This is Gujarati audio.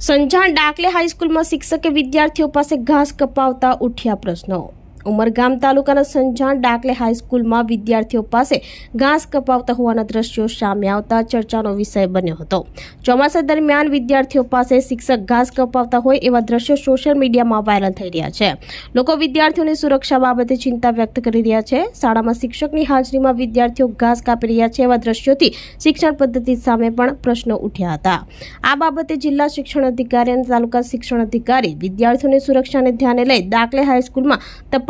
સંજાણ ડાકલે હાઈસ્કૂલમાં શિક્ષકે વિદ્યાર્થીઓ પાસે ઘાસ કપાવતા ઉઠ્યા પ્રશ્નો. ઉમરગામ તાલુકાના સંજાણ ડાકલે હાઈસ્કૂલમાં વિદ્યાર્થીઓ પાસે ઘાસ કપાવતા હોવાના દ્રશ્યો સામે આવતા ચર્ચાનો વિષય બન્યો હતો. ચોમાસા દરમિયાન વિદ્યાર્થીઓ પાસે શિક્ષક ઘાસ કપાવતા હોય એવા દ્રશ્યો સોશિયલ મીડિયામાં વાયરલ થઈ રહ્યા છે. લોકો વિદ્યાર્થીઓની સુરક્ષા બાબતે ચિંતા વ્યક્ત કરી રહ્યા છે. શાળામાં શિક્ષકની હાજરીમાં વિદ્યાર્થીઓ ઘાસ કાપી રહ્યા છે એવા દ્રશ્યોથી શિક્ષણ પદ્ધતિ સામે પણ પ્રશ્નો ઉઠ્યા હતા. આ બાબતે જિલ્લા શિક્ષણ અધિકારી અને તાલુકા શિક્ષણ અધિકારી વિદ્યાર્થીઓની સુરક્ષાને ધ્યાને લઈ દાખલે હાઈસ્કૂલમાં તપાસ